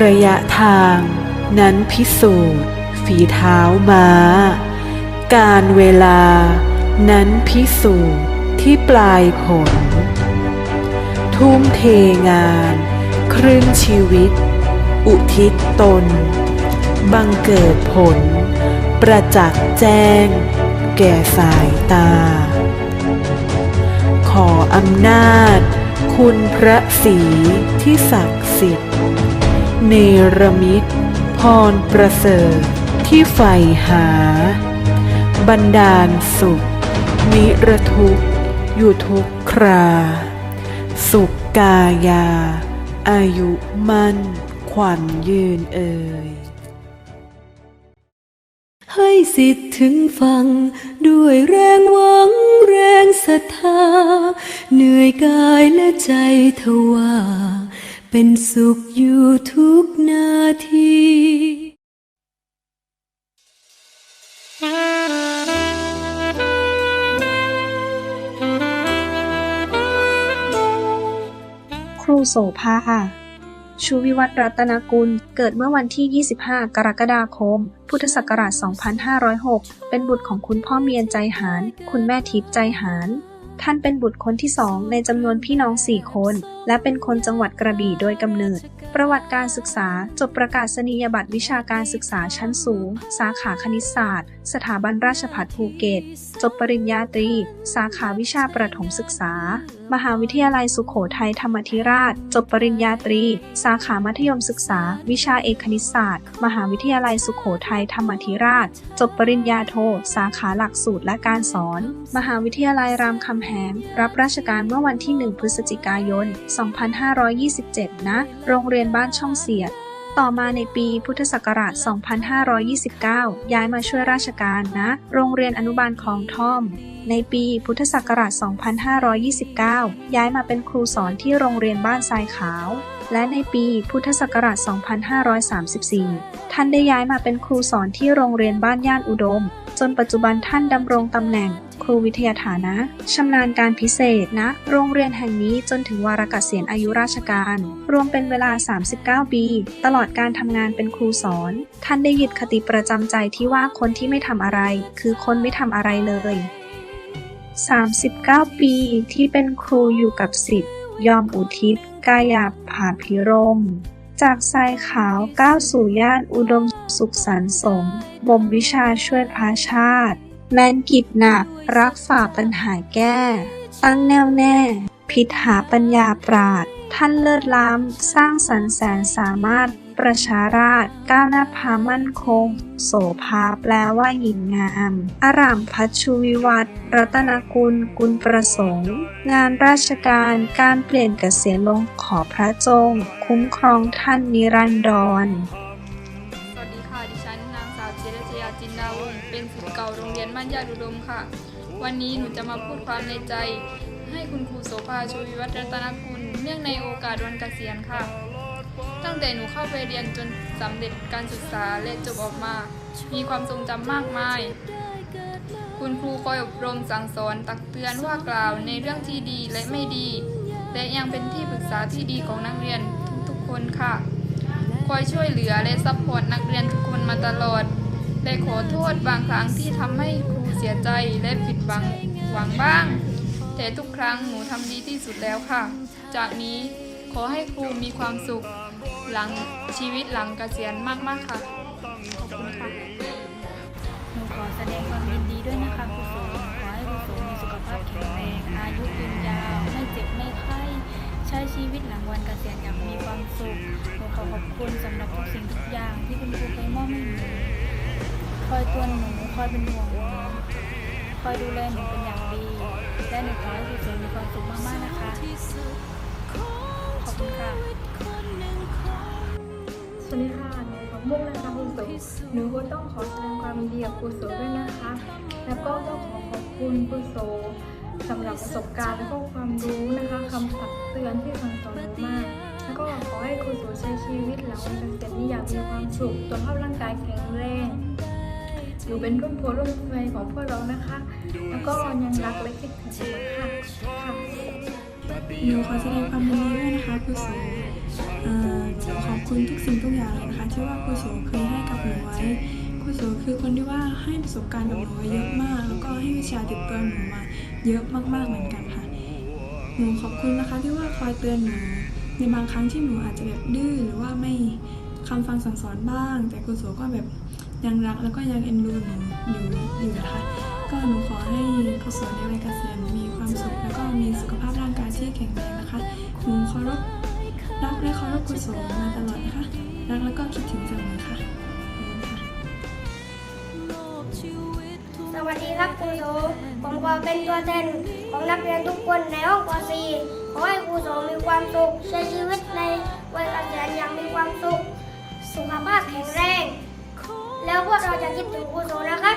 ระยะทางนั้นพิสูจน์ ฝีเท้าม้า การเวลานั้นพิสูจน์ที่ปลายผล ทุ่มเทงาน ครึ่งชีวิต อุทิศตน บังเกิดผล ประจักษ์แจ้ง แก่สายตา ขออำนาจ คุณพระศรีที่ศักดิ์สิทธิ์ เนรมิต พรประเสริฐที่ใฝ่หา บันดาลสุข นิรทุกอยู่ทุกครา สุขกายา อายุมั่น ขวัญยืนเอ่ยให้สิทธิ์ถึงฟัง ด้วยแรงหวังแรงศรัทธา เหนื่อยกายและใจทว่า เป็นสุขอยู่ทุกนาทีครูโสภาชูวิวัฒน์รัตนกุล เกิดเมื่อวันที่ 25 กรกฎาคม พุทธศักราช 2506 เป็นบุตรของคุณพ่อเมียนใจหาร คุณแม่ทิพย์ใจหาร ท่านเป็นบุตรคนที่สองในจำนวนพี่น้องสี่คน และเป็นคนจังหวัดกระบี่โดยกำเนิด ประวัติการศึกษา จบประกาศนียบัตรวิชาการศึกษาชั้นสูง สาขาคณิตศาสตร์ สถาบันราชภัฏภูเก็ต จบปริญญาตรี สาขาวิชาประถมศึกษา มหาวิทยาลัยสุขโขทัยธรรมธิราช จบปริญญาตรี สาขามัธยมศึกษา วิชาเอกคณิตศาสตร์ มหาวิทยาลัยสุขโขทัยธรรมธิราช จบปริญญาโท สาขาหลักสูตรและการสอน มหาวิทยาลัยรามคำแหง รับราชการเมื่อวันที่ 1 พฤศจิกายน 2527ณโรงเรียนบ้านช่องเสียด ต่อมาในปีพุทธศักราช 2529 ย้ายมาช่วยราชการณโรงเรียนอนุบาลคลองท่อม ในปีพุทธศักราช 2529 ย้ายมาเป็นครูสอนที่โรงเรียนบ้านทรายขาวและในปีพุทธศักราช 2534 ท่านได้ย้ายมาเป็นครูสอนที่โรงเรียนบ้านย่านอุดม จนปัจจุบันท่านดำรงตำแหน่งครูวิทยาฐานะชำนาญการพิเศษนะ โรงเรียนแห่งนี้จนถึงวาระเกษียณอายุราชการ รวมเป็นเวลา 39 ปี ตลอดการทำงานเป็นครูสอน ท่านได้ยึดคติประจำใจที่ว่าคนที่ไม่ทำอะไร คือคนไม่ทำอะไรเลย 39 ปีที่เป็นครูอยู่กับสิทธิ์ยอมอุทิศ กายาผาพิรม จากทรายขาวก้าวสู่ย่านอุดมสุขสันสมบ่มวิชาช่วยพาชาติ แม้นกิจหนักรักฝ่าปัญหาแก้ ตั้งแน่วแน่ พิษหาปัญญาปราด ท่านเลิศล้ำ สร้างสรรค์แสนสามารถ ประชาราชก้าวหน้าพามั่นคง โสภาแปลว่าหญิงงาม อารามพัชชุวิวัฒน์รัตนกุล กุลประสงค์ งานราชการการเปลี่ยนเกษียณลงขอพระจง คุ้มครองท่านนิรันดรสวัสดีค่ะ ดิฉันนางสาวจิรจยาจินดาวงเป็นศิษย์เก่าโรงเรียนบ้านญาติอุดมค่ะ วันนี้หนูจะมาพูดความในใจ ให้คุณครูโสภาชูวิวัฒน์รัตนกุล เนื่องในโอกาสวันเกษียณค่ะ ตั้งแต่หนูเข้าไปเรียนจนสำเร็จการศึกษาและจบออกมา มีความทรงจำมากมาย คุณครูคอยอบรมสั่งสอนตักเตือนว่ากล่าวในเรื่องที่ดีและไม่ดี และยังเป็นที่ปรึกษาที่ดีของนักเรียนทุกๆคนค่ะ คอยช่วยเหลือและซัพพอร์ตนักเรียนทุกคนมาตลอดและขอโทษบางครั้งที่ทำให้ครูเสียใจและผิดหวังหวังบ้าง แต่ทุกครั้งหนูทำดีที่สุดแล้วค่ะ จากนี้ขอให้ครูมีความสุข หลังชีวิตหลังเกษียณมากๆค่ะ ขอบคุณค่ะ หนูขอแสดงความยินดีด้วยนะคะครูโสขอให้ครูโสมีสุขภาพแข็งแรงอายุยืนยาว ไม่เจ็บไม่ไข้ใช้ชีวิตหลังวันเกษียณอย่างมีความสุข หนูขอขอบคุณสำหรับทุกสิ่งทุกอย่างที่คุณครูเคยมอบให้หนูคอยตือนหนูคอยเป็นห่วงหนูคอยดูแลหนูเป็นอย่างดี และหนูขอให้ครูโสมีความสุขมากๆนะคะ ขอบคุณค่ะ วัสดีค่ะหนูของมุกนะคะครูโสหนูก็ต้องขอแสดงความยินดีกับครูโสด้วยนะคะ แล้วก็ต้องขอขอบคุณครูโสสำหรับประสบการณ์และก็ความรู้นะคะคำตักเตือนที่สั่งสอนหนูมาก แล้วก็ขอให้ครูโสใช้ชีวิตหลังวันเกษียณนี้อย่างมีความสุขสุขภาพร่างกายแข็งแรงอยู่เป็นร่มโพร่มไฟของพวกเรานะคะ แล้วก็ยังรักและคิดถึงเสมอค่ะค่ะหนูขอแสดงความยินดีด้วยนะคะครูโสเอ่อ ขอบคุณทุกสิ่งทุกอย่างเลยนะคะที่ว่าครูโสเคยให้กับหนูไว้ครูโสคือคนที่ว่าให้ประสบการณ์กับหนูเยอะมาก แล้วก็ให้วิชาติดตัวหนูมาเยอะมากๆเหมือนกันค่ะหนูขอบคุณนะคะที่ว่าคอยเตือนหนูในบางครั้งที่หนูอาจจะแบบดื้อหรือว่าไม่คำฟังสั่งสอนบ้าง แต่ครูโสก็แบบยังรักแล้วก็ยังเอ็นดูหนูอยู่อยู่นะคะก็หนูขอให้ครูโสในวัยเกษียณมีความสุขแล้วก็มีสุขภาพร่างกายที่แข็งแรงนะคะหนูเคารพ รักและเคารพครูโสมาตลอดนะคะ รักแล้วก็คิดถึงเสมอค่ะขอบคุณค่ะ สวัสดีครับครูโสผมขอเป็นตัวแทนของนักเรียนทุกคนในห้องป .4 ขอให้ครูโสมีความสุขใช้ชีวิตในวัยเกษียณอย่างมีความสุข สุขภาพแข็งแรง แล้วพวกเราจะคิดถึงครูโสนะครับ